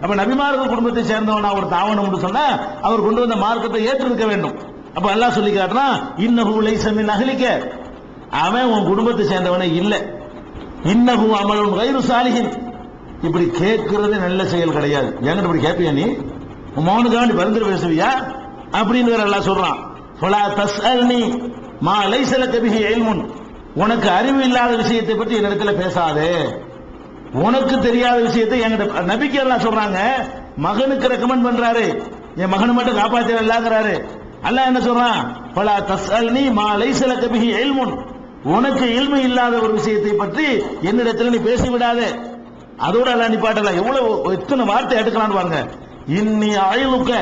அப்ப நபிமார்கள் குடும்பத்தை சேர்ந்தவனா ஒரு தாவணம் சொன்னா அவர் கொண்டு வந்த மார்க்கத்தை ஏற்றிருக்க வேண்டும். அப்ப எல்லாம் சொல்லி காட்டுறான் இன்னகு லைஸ மின் அவன் உன் குடும்பத்தை சேர்ந்தவனே இல்ல. இன்னகு அமலும் கைரு சாலிகின் இப்படி கேட்கறது நல்ல செயல் கிடையாது. என்கிட்ட இப்படி கேட்பியா நீ? உன் மௌனுக்காண்டி பரிந்துரை பேசுவியா? அப்படின்னு வேற எல்லாம் சொல்றான். ஃபலா தஸ்அல்னி மா லைசல லக எல்முன் உனக்கு அறிவு இல்லாத விஷயத்தை பற்றி என்னிடத்துல பேசாதே. உனக்கு தெரியாத விஷயத்தை என்கிட்ட நபிக்கு எல்லாம் சொல்றாங்க. மகனுக்கு ரெக்கமெண்ட் பண்றாரு. என் மகனை மட்டும் காப்பாற்ற இல்லாங்கிறாரு அல்ல என்ன சொல்றான்? பல தஸ்அல்னி மா சில கபிகி பிஹி இல்முன். உனக்கு இல்மு இல்லாத ஒரு விஷயத்தை பற்றி என்னிடத்துல நீ பேசி விடாதே அதோட அல்லாஹ் நிப்பாட்டல எவ்வளவு எத்தனை வார்த்தை எடுக்கலாம் பாருங்க. இன்னி அயலுக்க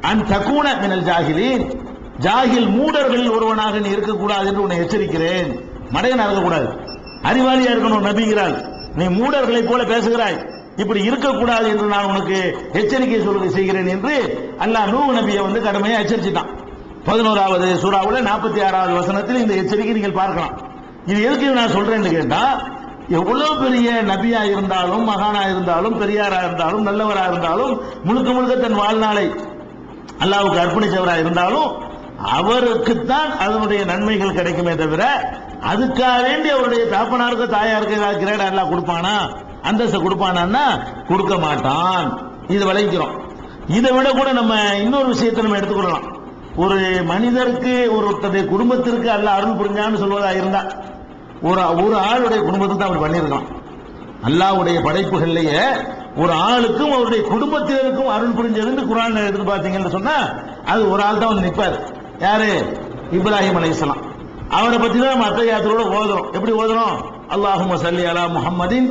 அன் தக்கூன மினல் ஜாகிலின் ஜாகில் மூடர்களில் ஒருவனாக நீ இருக்கக்கூடாது என்று உன்னை எச்சரிக்கிறேன். மடையனா இருக்கக்கூடாது. அறிவாளியா இருக்கணும் நபிங்கிறாள். நீ மூடர்களை போல பேசுகிறாய். இப்படி இருக்கக்கூடாது என்று நான் உனக்கு எச்சரிக்கை சொல்ல செய்கிறேன் என்று அல்லாஹ் நூ நபியை வந்து கடுமையாக எச்சரிச்சிட்டான். பதினோராவது சூறாவில் நாற்பத்தி ஆறாவது வசனத்தில் இந்த எச்சரிக்கை நீங்கள் பார்க்கலாம். இது எதுக்கு நான் சொல்றேன்னு கேட்டா எவ்வளவு பெரிய நபியா இருந்தாலும் மகானா இருந்தாலும் பெரியாரா இருந்தாலும் நல்லவரா இருந்தாலும் முழுக்க முழுக்க தன் வாழ்நாளை அல்லாவுக்கு அர்ப்பணிச்சவரா இருந்தாலும் அவருக்குத்தான் அதனுடைய நன்மைகள் கிடைக்குமே தவிர அதுக்காக வேண்டி அவருடைய தாப்பனாருக்கு தாயாருக்கு ஏதாவது எல்லாம் கொடுப்பானா? அந்தஸ்து கொடுப்பானா கொடுக்க மாட்டான். இது விளைவிக்கிறோம் இதை விட கூட நம்ம இன்னொரு விஷயத்தை நம்ம எடுத்துக்கொள்ளலாம். ஒரு மனிதருக்கு ஒருத்தருடைய குடும்பத்திற்கு அல்ல அருள் புரிஞ்சான்னு சொல்வதா இருந்தா ஒரு ஒரு ஆளுடைய குடும்பத்துக்கு தான் அவர் பண்ணியிருக்கான். அல்லாவுடைய படைப்புகள்லயே ஒரு ஆளுக்கும் அவருடைய குடும்பத்தினருக்கும் அருள் புரிஞ்சதுன்னு குரான் எடுத்து பார்த்தீங்கன்னு சொன்னா அது ஒரு ஆள் தான் வந்து நிற்பார் யாரு? இப்ராஹிம் அலைஹிஸ்ஸலாம் அவரை பத்தி தான் நம்ம அத்தையாத்திரோட ஓதுறோம். எப்படி ஓதுறோம்? அல்லாஹும்ம சல்லி அலா முஹம்மதின்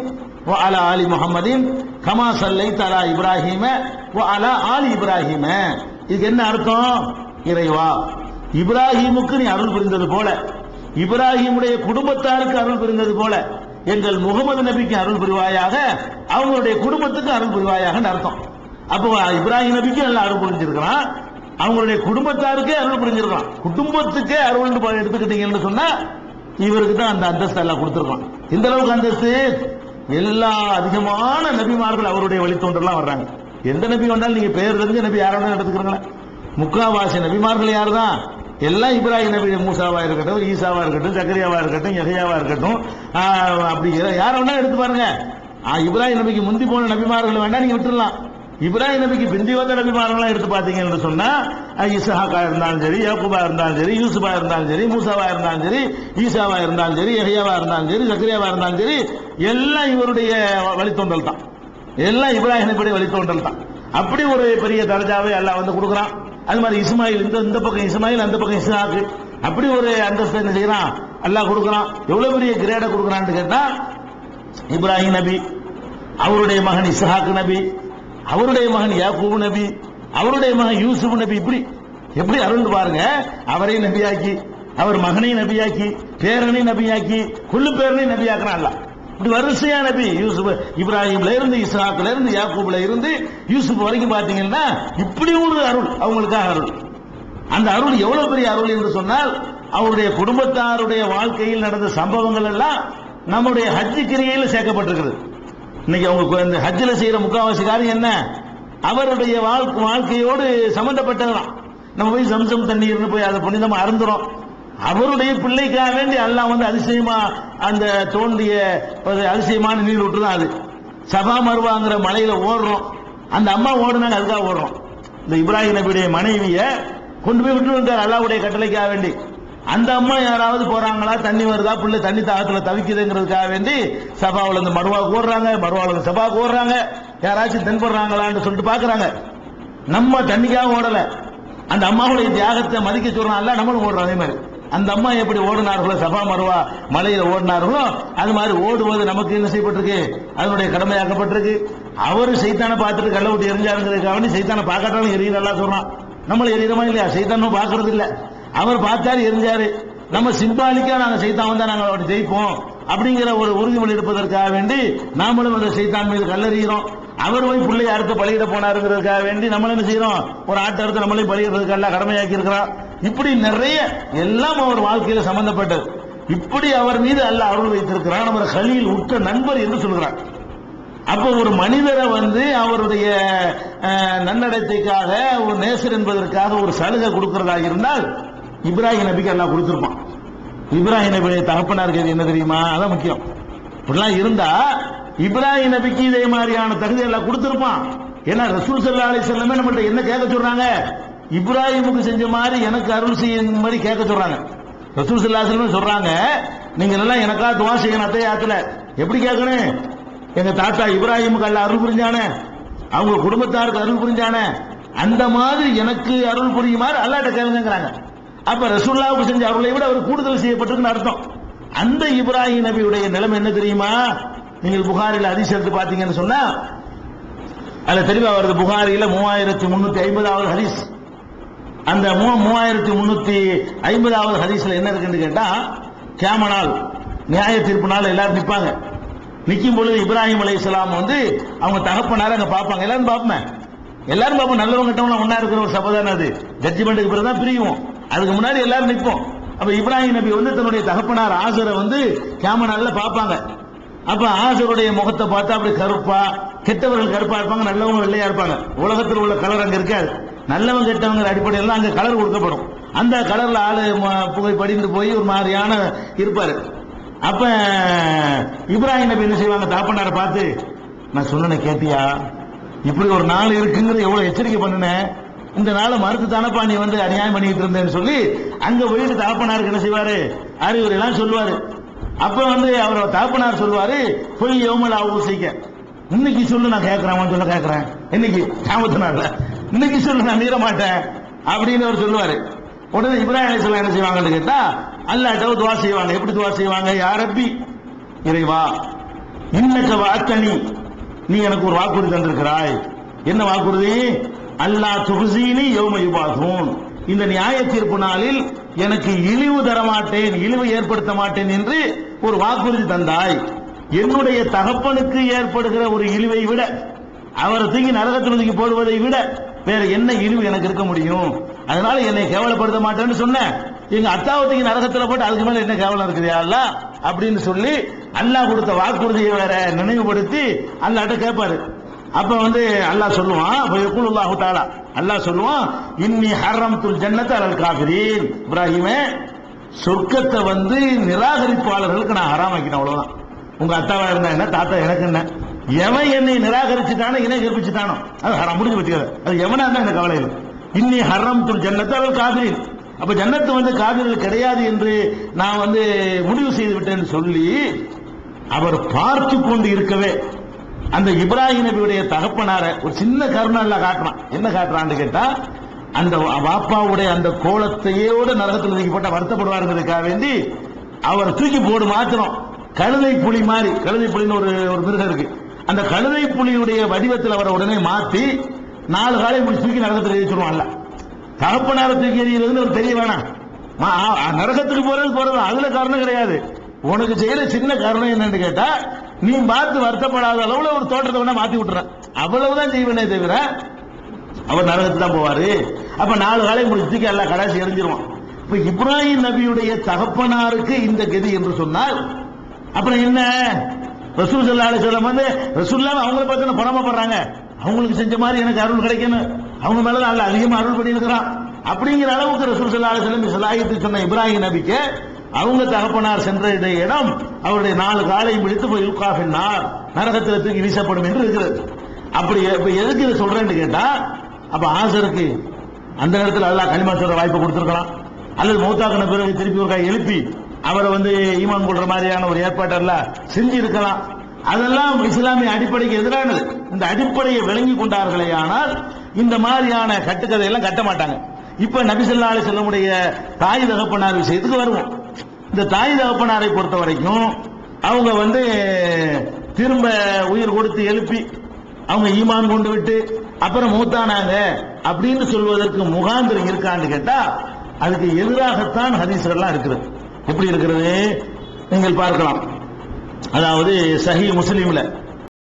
வ அலா ஆலி முஹம்மதின் கமா சல்லை தலா இப்ராஹிம வ அலா ஆலி இப்ராஹிம. இதுக்கு என்ன அர்த்தம்? இறைவா. இப்ராஹிமுக்கு நீ அருள் புரிந்தது போல. இப்ராஹிமுடைய குடும்பத்தாருக்கு அருள் புரிந்தது போல. எங்கள் முகமது நபிக்கு அருள் புரிவாயாக அவங்களுடைய குடும்பத்துக்கு அருள் புரிவாயாக அர்த்தம். அப்போ இப்ராஹிம் நபிக்கு நல்லா அருள் புரிஞ்சிருக்கிறான் அவங்களுடைய குடும்பத்தாருக்கே அருள் புரிஞ்சிருக்கலாம். குடும்பத்துக்கே அருள் எடுத்துக்கிட்டீங்கன்னு சொன்னா இவருக்கு தான் அந்த அந்தஸ்து எல்லாம் கொடுத்துருக்கான் இந்த அளவுக்கு அந்தஸ்து? எல்லா அதிகமான நபிமார்கள் அவருடைய வழித்தோன்றலாம் வர்றாங்க. எந்த நபி வந்தாலும் நீங்க பெயர் தெரிஞ்ச நபி யாராவது எடுத்துக்கிறீங்களா முக்காவாசி நபிமார்கள் யார் தான் எல்லாம் இப்ராஹிம் நபி மூசாவா இருக்கட்டும் ஈசாவா இருக்கட்டும் சக்கரியாவா இருக்கட்டும் யஹ்யாவா இருக்கட்டும். அப்படி யார வேணா எடுத்து பாருங்க. இப்ராஹிம் நபிக்கு முந்தி போன நபிமார்கள் வேண்டாம் நீங்க விட்டுடலாம் இப்ராஹிம் நபிக்கு பிந்தி வந்த நபிமாரெல்லாம் எடுத்து பார்த்தீங்கன்னு சொன்னால் இசஹாக்கா இஸ்ஹாக்கா இருந்தாலும் சரி யாக்குபா இருந்தாலும் சரி யூசுபா இருந்தாலும் சரி மூசாவா இருந்தாலும் சரி ஈசாவா இருந்தாலும் சரி எஹியாவா இருந்தாலும் சரி ஜக்கரியாவா இருந்தாலும் சரி எல்லாம் இவருடைய வழித்தோன்றல் தான். எல்லாம் இப்ராஹிம் வழித்தோன்றல் தான். அப்படி ஒரு பெரிய தரஜாவை எல்லாம் வந்து கொடுக்குறான். அது மாதிரி இஸ்மாயில் இந்த இந்த பக்கம் இஸ்மாயில் அந்த பக்கம் இஸ்ஹாக்கு. அப்படி ஒரு அந்தஸ்து என்ன செய்யறான் எல்லாம் கொடுக்குறான். எவ்வளவு பெரிய கிரேடை கொடுக்குறான்னு கேட்டா இப்ராஹிம் நபி அவருடைய மகன் இஸ்ஹாக் நபி அவருடைய மகன் யாக்கூப் நபி அவருடைய மகன் யூசுப் நபி இப்படி எப்படி அருள் பாருங்க? அவரை நபியாக்கி அவர் மகனை நபியாக்கி பேரனை நபியாக்கி குள்ளு பேரனை நபியாக்குறான் அல்ல இப்படி வரிசையா நபி யூசுப் இப்ராஹிம்ல இருந்து இஸ்லாத்துல இருந்து யாக்கூப்ல இருந்து யூசுப் வரைக்கும் பாத்தீங்கன்னா இப்படி ஒரு அருள் அவங்களுக்காக அருள். அந்த அருள் எவ்வளவு பெரிய அருள் என்று சொன்னால் அவருடைய குடும்பத்தாருடைய வாழ்க்கையில் நடந்த சம்பவங்கள் எல்லாம் நம்முடைய ஹஜ்ஜு கிரியையில் சேர்க்கப்பட்டிருக்கிறது. இன்னைக்கு அவங்க இந்த ஹஜ்ஜில் செய்யற முக்காவாசி காரியம் என்ன? அவருடைய வாழ்க்கை வாழ்க்கையோடு சம்பந்தப்பட்டதுதான். நம்ம போய் சம்சம் தண்ணீர்னு போய் அதை புனிதமா அருந்துறோம். அவருடைய பிள்ளைக்காக வேண்டி எல்லாம் வந்து அதிசயமா அந்த தோண்டிய ஒரு அதிசயமான நீர் விட்டுதான் அது. சபா மருவாங்கிற மலையில ஓடுறோம். அந்த அம்மா ஓடுனாங்க அதுக்காக ஓடுறோம். இந்த இப்ராஹிம் நபியுடைய மனைவியை கொண்டு போய் விட்டு வந்தார் அல்லாவுடைய கட்டளைக்காக வேண்டி. அந்த அம்மா யாராவது போறாங்களா? தண்ணி வருதா? பிள்ளை தண்ணி தாகத்துல தவிக்குதுங்கிறதுக்காக வேண்டி சபாவில் இருந்து மருவாவுக்கு ஓடுறாங்க மருவாவுல இருந்து சபாவுக்கு ஓடுறாங்க யாராச்சும் தென்படுறாங்களான்னு சொல்லிட்டு பாக்குறாங்க. நம்ம தண்ணிக்காக ஓடல. அந்த அம்மாவுடைய தியாகத்தை மதிக்க சொல்றாங்கல்ல நம்மளும் ஓடுறோம் அதே மாதிரி. அந்த அம்மா எப்படி ஓடினார்களோ சபா மருவா மலையில ஓடினார்களோ அது மாதிரி ஓடுவது நமக்கு என்ன செய்யப்பட்டிருக்கு? அதனுடைய கடமையாக்கப்பட்டிருக்கு. அவரு சைத்தான பார்த்துட்டு கள்ள விட்டு எரிஞ்சாருங்கிறதுக்காக வேண்டி சைத்தான பார்க்காட்டாலும் எரிய சொல்றான் நம்மள எரியறமா இல்லையா? சைத்தானும் பார்க்கறது இல்லை அவர் பார்த்தாரு எரிஞ்சாரு. நம்ம சிம்பாலிக்கா நாங்க செய்தான் வந்தா நாங்க அவரை ஜெயிப்போம். அப்படிங்கிற ஒரு உறுதிமொழி எடுப்பதற்காக வேண்டி நாமளும் அந்த செய்தான் மீது கல்லறிகிறோம். அவர் போய் பிள்ளைய அறுத்து பலியிட போனாருங்கிறதுக்காக வேண்டி நம்மளும் என்ன செய்யறோம்? ஒரு ஆட்டை அறுத்து நம்மளையும் பலியிடுறதுக்கு எல்லாம் கடமையாக்கி இருக்கிறோம் இப்படி நிறைய எல்லாம் அவர் வாழ்க்கையில சம்பந்தப்பட்டது. இப்படி அவர் மீது அல்ல அருள் வைத்திருக்கிறார் நம்ம கலியில் உற்ற நண்பர் என்று சொல்கிறார் அப்போ ஒரு மனிதரை வந்து அவருடைய நன்னடத்தைக்காக ஒரு நேசர் என்பதற்காக ஒரு சலுகை கொடுக்கிறதாக இருந்தால் இப்ராஹிம் நபிக்கு எல்லாம் கொடுத்துருப்பான். இப்ராஹிம் நபியுடைய தகப்பனா இருக்கிறது என்ன தெரியுமா? அதான் முக்கியம். இப்படிலாம் இருந்தா இப்ராஹிம் நபிக்கு இதே மாதிரியான தகுதி எல்லாம் கொடுத்துருப்பான். ஏன்னா ரசூல் சல்லா அலி செல்லமே நம்மகிட்ட என்ன கேட்க சொல்றாங்க? இப்ராஹிமுக்கு செஞ்ச மாதிரி எனக்கு அருள் செய்ய மாதிரி கேட்க சொல்றாங்க. ரசூல் சல்லா செல்லம் சொல்றாங்க நீங்க எல்லாம் எனக்கா துவா செய்யணும் அத்தைய ஆத்துல. எப்படி கேட்கணும்? எங்க தாத்தா இப்ராஹிமுக்கு அல்ல அருள் புரிஞ்சானே. அவங்க குடும்பத்தாருக்கு அருள் புரிஞ்சானே. அந்த மாதிரி எனக்கு அருள் புரியுமாறு அல்லாட்ட கேளுங்கிறாங்க அப்ப ரசூல்லாவுக்கு செஞ்ச அருளை விட அவர் கூடுதல் செய்யப்பட்டிருக்குன்னு அர்த்தம். அந்த இப்ராஹிம் நபியுடைய நிலைமை என்ன தெரியுமா? நீங்கள் புகாரில் அதிச எடுத்து பாத்தீங்கன்னு சொன்னா அதுல தெளிவா வருது புகாரில மூவாயிரத்தி முன்னூத்தி ஐம்பதாவது ஹரிஸ் அந்த மூ- மூவாயிரத்தி முன்னூத்தி ஐம்பதாவது ஹரிஸ்ல என்ன இருக்குன்னு கேட்டா கேம நாள் நியாய தீர்ப்பு நாள் எல்லாரும் நிற்பாங்க நிற்கும் பொழுது இப்ராஹிம் அலைஹிஸ்ஸலாம் வந்து அவங்க தகப்பனார அங்க பார்ப்பாங்க. எல்லாரும் பார்ப்பேன் எல்லாரும் பார்ப்போம். நல்லவங்க கிட்டவங்க ஒன்னா இருக்கிற ஒரு சபை தானே அது. ஜட்ஜ்மெண்ட்டுக்கு பிறகு தான் பிரியும் அதுக்கு முன்னாடி எல்லாரும் நிற்போம். அப்ப இப்ராஹிம் நபி வந்து தன்னுடைய தகப்பனார் ஆசரை வந்து கேமனால பார்ப்பாங்க. அப்ப ஆசருடைய முகத்தை பார்த்தா அப்படி கருப்பா கெட்டவர்கள் கருப்பா இருப்பாங்க நல்லவங்க வெள்ளையா இருப்பாங்க. உலகத்தில் உள்ள கலர் அங்க இருக்காது. நல்லவங்க கெட்டவங்க அடிப்படையில் அங்க கலர் கொடுக்கப்படும். அந்த கலர்ல ஆளு புகை படிந்து போய் ஒரு மாதிரியான இருப்பாரு. அப்ப இப்ராஹிம் நபி என்ன செய்வாங்க? தகப்பனாரை பார்த்து நான் சொன்னேன் கேட்டியா? இப்படி ஒரு நாள் இருக்குங்கிறது எவ்வளவு எச்சரிக்கை பண்ணினேன் இந்த நாளை மறுத்து தானப்பா நீ வந்து அநியாயம் பண்ணிட்டு இருந்தேன்னு சொல்லி அங்க போயிட்டு தாப்பனாருக்கு என்ன செய்வாரு? அறிவுரை எல்லாம் சொல்லுவாரு. அப்ப வந்து அவர் தாப்பனார் சொல்லுவாரு பொய் யோமல் ஆவூசிக்க இன்னைக்கு சொல்லு நான் கேட்கிறேன் அவன் சொல்ல கேட்கிறேன் இன்னைக்கு சாமத்து இன்னைக்கு சொல்லு நான் மீற மாட்டேன் அப்படின்னு அவர் சொல்லுவாரு. உடனே இப்ராஹிம் அலிஸ்லாம் என்ன செய்வாங்கன்னு கேட்டா அல்லாட்ட துவா செய்வாங்க. எப்படி துவா செய்வாங்க? யாரப்பி இறைவா இன்னக்க வாக்கணி நீ எனக்கு ஒரு வாக்குறுதி தந்திருக்கிறாய். என்ன வாக்குறுதி? அல்லாஹ் துகுசீனி யௌம இந்த நியாய தீர்ப்பு நாளில் எனக்கு இழிவு தர மாட்டேன் இழிவு ஏற்படுத்த மாட்டேன் என்று ஒரு வாக்குறுதி தந்தாய். என்னுடைய தகப்பனுக்கு ஏற்படுகிற ஒரு இழிவை விட அவரை தூக்கி நரகத்தில் தூக்கி போடுவதை விட வேற என்ன இழிவு எனக்கு இருக்க முடியும்? அதனால என்னை கேவலப்படுத்த மாட்டேன்னு சொன்னேன் எங்க அத்தாவை நரகத்துல போட்டு அதுக்கு மேல என்ன கேவலம் இருக்குதா அல்ல? அப்படின்னு சொல்லி அல்லாஹ் கொடுத்த வாக்குறுதியை வேற நினைவுபடுத்தி அல்லாட்ட கேட்பாரு அப்ப வந்து அல்லாஹ் சொல்லுவான் அப்ப யக்கூலுல்லாஹு தஆலா. அல்லாஹ் சொல்லுவான் இன்னி ஹர்ரம்துல் ஜன்னத அலல் காஃபிரீன். இப்ராஹிமே சொர்க்கத்தை வந்து நிராகரிப்பாளர்களுக்கு நான் ஹராமாக்கிட்டேன் அவ்வளவுதான். உங்க அத்தாவா இருந்தா என்ன தாத்தா எனக்கு என்ன? எவன் என்னை நிராகரிச்சுட்டானோ இணை கற்பிச்சுட்டானோ? அது ஹரம் முடிஞ்சு வச்சுக்காது அது எவனா இருந்தா எனக்கு கவலை இல்லை. இன்னி ஹர்ரம் துல் ஜன்னத்தை அவள் காபிரின் அப்ப ஜன்னத்து வந்து காவிரிகள் கிடையாது என்று நான் வந்து முடிவு செய்து விட்டேன்னு சொல்லி அவர் பார்த்து கொண்டு இருக்கவே அந்த இப்ராஹிம் நபியுடைய தகப்பனார ஒரு சின்ன கருணை எல்லாம் காட்டுறான். என்ன காட்டுறான்னு கேட்டா அந்த வாப்பாவுடைய அந்த கோலத்தையோட நரகத்தில் தூக்கி வருத்தப்படுவாருங்கிறதுக்காக வேண்டி அவர் தூக்கி போடு மாத்திரம். கழுதை புலி மாதிரி கழுதை புலின்னு ஒரு ஒரு மிருகம் இருக்கு. அந்த கழுதை புலியுடைய வடிவத்தில் அவரை உடனே மாத்தி நாலு காலை இப்படி தூக்கி நரகத்தில் எரிச்சிருவான்ல தகப்பனார தூக்கி எறிகிறதுன்னு ஒரு தெரிய வேணாம். ஆ, நரகத்துக்கு போறது போறது அதுல காரணம் கிடையாது. உனக்கு செய்யற சின்ன காரணம் என்னன்னு கேட்டா நீ பார்த்து வருத்தப்படாத அளவுல ஒரு தோட்டத்தை வேணா மாத்தி விட்டுறேன். அவ்வளவுதான் செய்வனே தவிர அவர் நரகத்துக்கு தான் போவாரு. அப்ப நாலு காலை முடிச்சுக்கு எல்லா எல்லாம் கடைசி எரிஞ்சிருவான் இப்ப இப்ராஹிம் நபியுடைய தகப்பனாருக்கு இந்த கதி என்று சொன்னால் அப்புறம் என்ன? ரசூல் சல்லா சொல்லம் வந்து ரசூல்லாம் அவங்கள பார்த்து பரமப்படுறாங்க அவங்களுக்கு செஞ்ச மாதிரி எனக்கு அருள் கிடைக்கணும். அவங்க மேல நல்ல அதிகமாக அருள் அருள் பண்ணியிருக்கிறான். அப்படிங்கிற அளவுக்கு ரசூல் சல்லா அலிஸ்லாம் சலாயத்து சொன்ன இப்ராஹிம் நபிக்கு அவங்க தகப்பனார் சென்ற இந்த இடம் அவருடைய நாலு காலையும் பிடித்து போய் யுகாஃபின்னார் நரகத்தில் தூக்கி வீசப்படும் என்று இருக்கிறது. அப்படி இப்ப எதுக்கு இதை சொல்றேன்னு கேட்டா அப்ப ஆசருக்கு அந்த நேரத்தில் அல்லாஹ் களிமா சொல்ற வாய்ப்பு கொடுத்துருக்கலாம். அல்லது மௌத்தாக்கின பிறகு திருப்பி ஒரு கை எழுப்பி அவரை வந்து ஈமான் கொள்ற மாதிரியான ஒரு ஏற்பாட்டெல்லாம் செஞ்சு இருக்கலாம் அதெல்லாம் இஸ்லாமிய அடிப்படைக்கு எதிரானது. இந்த அடிப்படையை விளங்கி கொண்டார்களே ஆனால் இந்த மாதிரியான கட்டுக்கதையெல்லாம் கட்ட மாட்டாங்க. இப்ப நபிசல்லா அலி செல்லமுடைய தாய் தகப்பனார் விஷயத்துக்கு வருவோம். இந்த தாய் தகப்பனாரை பொறுத்த வரைக்கும் அவங்க வந்து திரும்ப உயிர் கொடுத்து எழுப்பி அவங்க ஈமான் கொண்டு விட்டு அப்புறம் மூத்தானாங்க அப்படின்னு சொல்வதற்கு முகாந்திரம் இருக்கான்னு கேட்டா அதுக்கு எதிராகத்தான் ஹதீஸ்கள்லாம் இருக்கிறது எப்படி இருக்கிறது? நீங்கள் பார்க்கலாம். அதாவது சஹி முஸ்லீம்ல.